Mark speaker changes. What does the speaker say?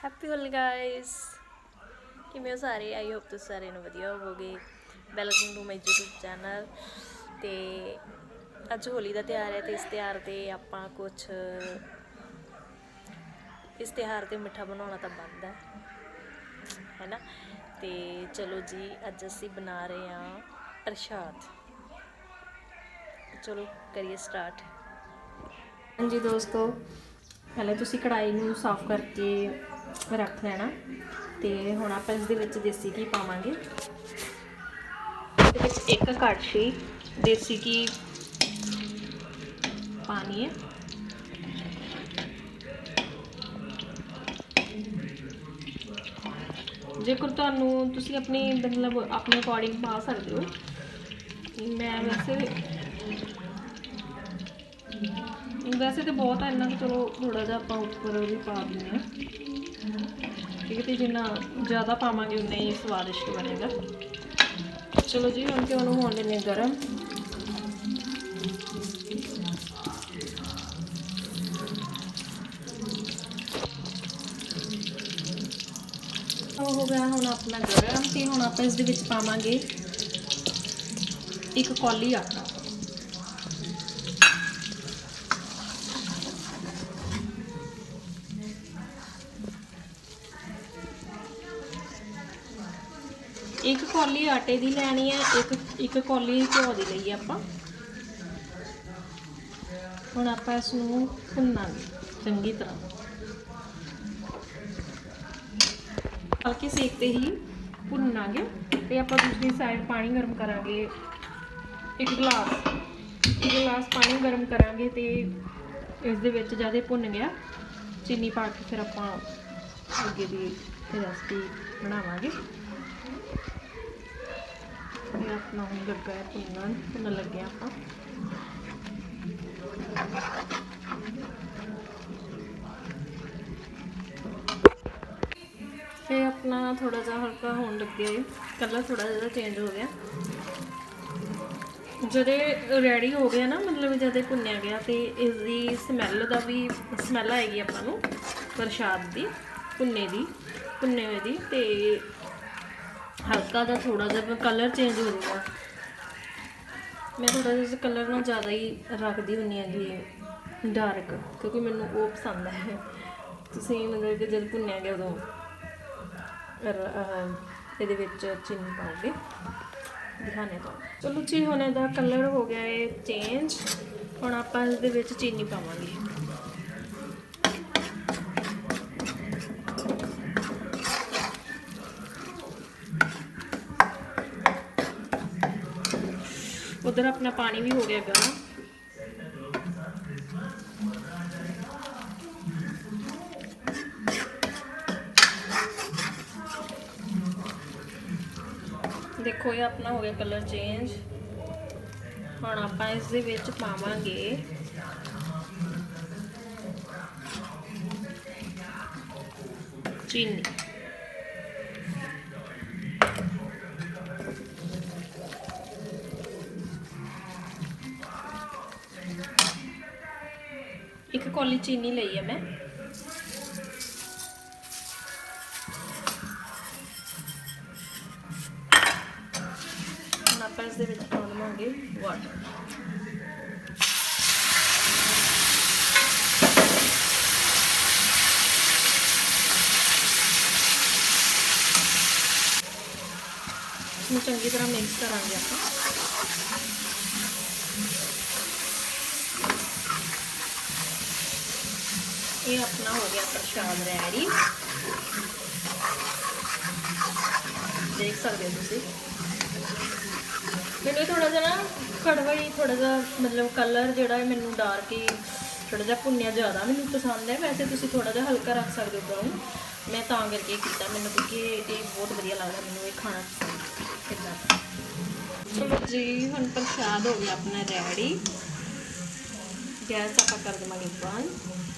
Speaker 1: Happy ਹੋਲੀ guys ਕਿਵੇਂ ਹੋ ਸਾਰੇ? ਆਈ ਹੋਪ ਤੁਸੀਂ ਸਾਰੇ ਨੂੰ ਵਧੀਆ ਹੋਵੋਗੇ। Welcome to my YouTube channel ਤੇ ਅੱਜ ਹੋਲੀ ਦਾ ਤਿਉਹਾਰ ਹੈ ਤੇ ਇਸ ਤਿਉਹਾਰ ਤੇ ਆਪਾਂ ਕੁਝ ਇਸ ਤਿਉਹਾਰ ਤੇ ਮਿੱਠਾ ਬਣਾਉਣਾ ਤਾਂ ਬਣਦਾ ਹੈ। ਹੈਨਾ? ਤੇ ਚਲੋ ਜੀ, ਅੱਜ ਅਸੀਂ ਬਣਾ ਰਹੇ ਹਾਂ ਪ੍ਰਸ਼ਾਦ। ਚਲੋ ਕਰੀਏ ਸਟਾਰਟ ਹਾਂਜੀ ਦੋਸਤੋ, ਪਹਿਲੇ ਤੁਸੀਂ ਕੜਾਈ ਨੂੰ ਸਾਫ਼ ਕਰਕੇ ਰੱਖ ਲੈਣਾ ਤੇ ਹੁਣ ਆਪਾਂ ਇਸ ਦੇ ਵਿੱਚ ਦੇਸੀ ਘੀ ਪਾਵਾਂਗੇ। ਇਹਦੇ ਵਿੱਚ ਇੱਕ ਕੜਛੀ ਦੇਸੀ ਘੀ ਪਾਣੀ ਹੈ। ਜੇਕਰ ਤੁਹਾਨੂੰ ਤੁਸੀਂ ਆਪਣੀ ਮਤਲਬ ਆਪਣੇ ਅਕੋਰਡਿੰਗ ਪਾ ਸਕਦੇ ਹੋ ਮੈਂ ਵੈਸੇ ਵੈਸੇ ਤੇ ਬਹੁਤ ਆ ਇੰਨਾ ਕਿ ਚਲੋ ਥੋੜਾ ਜਿਹਾ ਆਪਾਂ ਉੱਪਰ ਵੀ ਪਾ ਦਿੰਦੇ ਹਾਂ। ਠੀਕ ਜਿੰਨਾ ਜ਼ਿਆਦਾ ਪਾਵਾਂਗੇ, ਉਨਾ ਹੀ ਸਵਾਦਿਸ਼ਟ ਬਣੇਗਾ। ਚਲੋ ਜੀ, ਹੁਣ ਘਿਓ ਨੂੰ ਹੋਣ ਦਿੰਦੇ ਗਰਮ। ਉਹ ਹੋ ਗਿਆ ਹੁਣ ਆਪਣਾ ਗਰਮ, ਤੇ ਹੁਣ ਆਪਾਂ ਇਸ ਦੇ ਵਿੱਚ ਪਾਵਾਂਗੇ ਇੱਕ ਕੌਲੀ ਆਟਾ। ਇੱਕ ਕੌਲੀ ਆਟੇ ਦੀ ਲੈਣੀ ਹੈ ਇੱਕ ਇੱਕ ਕੌਲੀ ਘਿਓ ਦੀ ਲਈ ਆਪਾਂ। ਹੁਣ ਆਪਾਂ ਇਸ ਨੂੰ ਭੁੰਨਾਂਗੇ ਚੰਗੀ ਤਰ੍ਹਾਂ। ਹਲਕੇ ਸੇਕ ਤੇ ਹੀ ਭੁੰਨਾਂਗੇ ਤੇ ਆਪਾਂ ਦੂਸਰੀ ਸਾਈਡ ਪਾਣੀ ਗਰਮ ਕਰਾਂਗੇ। ਇੱਕ ਗਲਾਸ ਇੱਕ ਗਲਾਸ ਪਾਣੀ ਗਰਮ ਕਰਾਂਗੇ ਤੇ ਇਸ ਦੇ ਵਿੱਚ ਜ਼ਿਆਦਾ ਭੁੰਨ ਗਿਆ। ਚੀਨੀ ਪਾ ਕੇ ਫਿਰ ਆਪਾਂ ਅੱਗੇ ਦੀ ਰੈਸਪੀ ਬਣਾਵਾਂਗੇ। ਇਹ ਆਪਣਾ ਲੱਗਾ ਹੈ ਭੁੰਨਣ ਭੁੰਨਣ ਲੱਗੇ ਆਪਾਂ। ਇਹ ਆਪਣਾ ਥੋੜਾ ਜਿਹਾ ਹਲਕਾ ਹੋਣ ਲੱਗਿਆ ਹੈ, ਕਲਰ ਥੋੜਾ ਜਿਹਾ ਚੇਂਜ ਹੋ ਗਿਆ। ਜਦੋਂ ਰੈਡੀ ਹੋ ਗਿਆ ਨਾ, ਮਤਲਬ ਜਦੋਂ ਭੁੰਨਿਆ ਗਿਆ ਤੇ ਇਸ ਦੀ ਸਮੈਲ ਦਾ ਵੀ ਸਮੈਲ ਆਏਗੀ ਆਪਾਂ ਨੂੰ, ਪ੍ਰਸ਼ਾਦ ਦੀ, ਭੁੰਨੇ ਦੀ, ਭੁੰਨੇ ਹੋਏ ਦੀ ਤੇ ਹਲਕਾ ਦਾ ਥੋੜਾ ਜਿਹਾ ਕਲਰ ਚੇਂਜ ਹੋ ਜਾਊਗਾ। ਮੈਂ ਥੋੜਾ ਜਿਹਾ ਕਲਰ ਨਾਲ ਜ਼ਿਆਦਾ ਹੀ ਰੱਖਦੀ ਹੁੰਨੀ ਆ ਡਾਰਕ ਕਿਉਂਕਿ ਮੈਨੂੰ ਉਹ ਪਸੰਦ ਹੈ। ਤੁਸੀਂ ਮਤਲਬ ਕਿ ਜਦ ਭੁੰਨਿਆ ਗਿਆ ਉਦੋਂ ਇਹਦੇ ਵਿੱਚ ਚੀਨੀ ਪਾਓਗੇ ਦਿਖਾਣੇ ਤੋਂ ਚਲੋ ਜੀ, ਹੁਣ ਇਹਦਾ ਕਲਰ ਹੋ ਗਿਆ ਹੈ ਚੇਂਜ ਹੁਣ ਆਪਾਂ ਇਸ ਦੇ ਵਿੱਚ ਚੀਨੀ ਪਾਵਾਂਗੇ। ਉਧਰ ਆਪਣਾ ਪਾਣੀ ਵੀ ਹੋ ਗਿਆ ਗਰਮ ਦੇਖੋ, ਇਹ ਆਪਣਾ ਹੋ ਗਿਆ ਕਲਰ ਚੇਂਜ ਹੁਣ ਆਪਾਂ ਇਸ ਦੇ ਵਿੱਚ ਪਾਵਾਂਗੇ। ਚੀਨੀ। ਇੱਕ ਕੌਲੀ ਚੀਨੀ ਲਈ ਹੈ ਮੈਂ ਹੁਣ ਆਪਾਂ ਇਸ ਦੇ ਵਿੱਚ ਪਾ ਲਵਾਂਗੇ ਵਾਟਰ ਨੂੰ ਚੰਗੀ ਤਰ੍ਹਾਂ ਮਿਕਸ ਕਰਾਂਗੇ ਇਹ ਆਪਣਾ ਹੋ ਗਿਆ ਪ੍ਰਸ਼ਾਦ ਰੈਡੀ। ਦੇਖ ਸਕਦੇ ਹੋ ਤੁਸੀਂ। ਮੈਨੂੰ ਥੋੜਾ ਜਿਹਾ ਨਾ ਕੜਵਾ ਹੀ ਥੋੜਾ ਜਿਹਾ ਮਤਲਬ ਕਲਰ ਜਿਹੜਾ ਹੈ ਮੈਨੂੰ ਡਾਰਕ ਹੀ ਥੋੜਾ ਜਿਹਾ ਭੁੰਨਿਆ ਜ਼ਿਆਦਾ ਮੈਨੂੰ ਪਸੰਦ ਹੈ। ਵੈਸੇ ਤੁਸੀਂ ਥੋੜਾ ਜਿਹਾ ਹਲਕਾ ਰੱਖ ਸਕਦੇ ਹੋ ਉੱਪਰੋਂ ਮੈਂ ਤਾਂ ਕਰਕੇ ਕੀਤਾ ਮੈਨੂੰ ਕਿਉਂਕਿ ਇਹ ਬਹੁਤ ਵਧੀਆ ਲੱਗਦਾ ਮੈਨੂੰ ਇਹ ਖਾਣਾ ਪਸੰਦ ਇਦਾਂ ਚਲੋ ਜੀ, ਹੁਣ ਪ੍ਰਸ਼ਾਦ ਹੋ ਗਿਆ ਆਪਣਾ ਰੈਡੀ ਗੈਸ ਆਪਾਂ ਕਰ ਦੇਵਾਂਗੇ ਬੰਦ।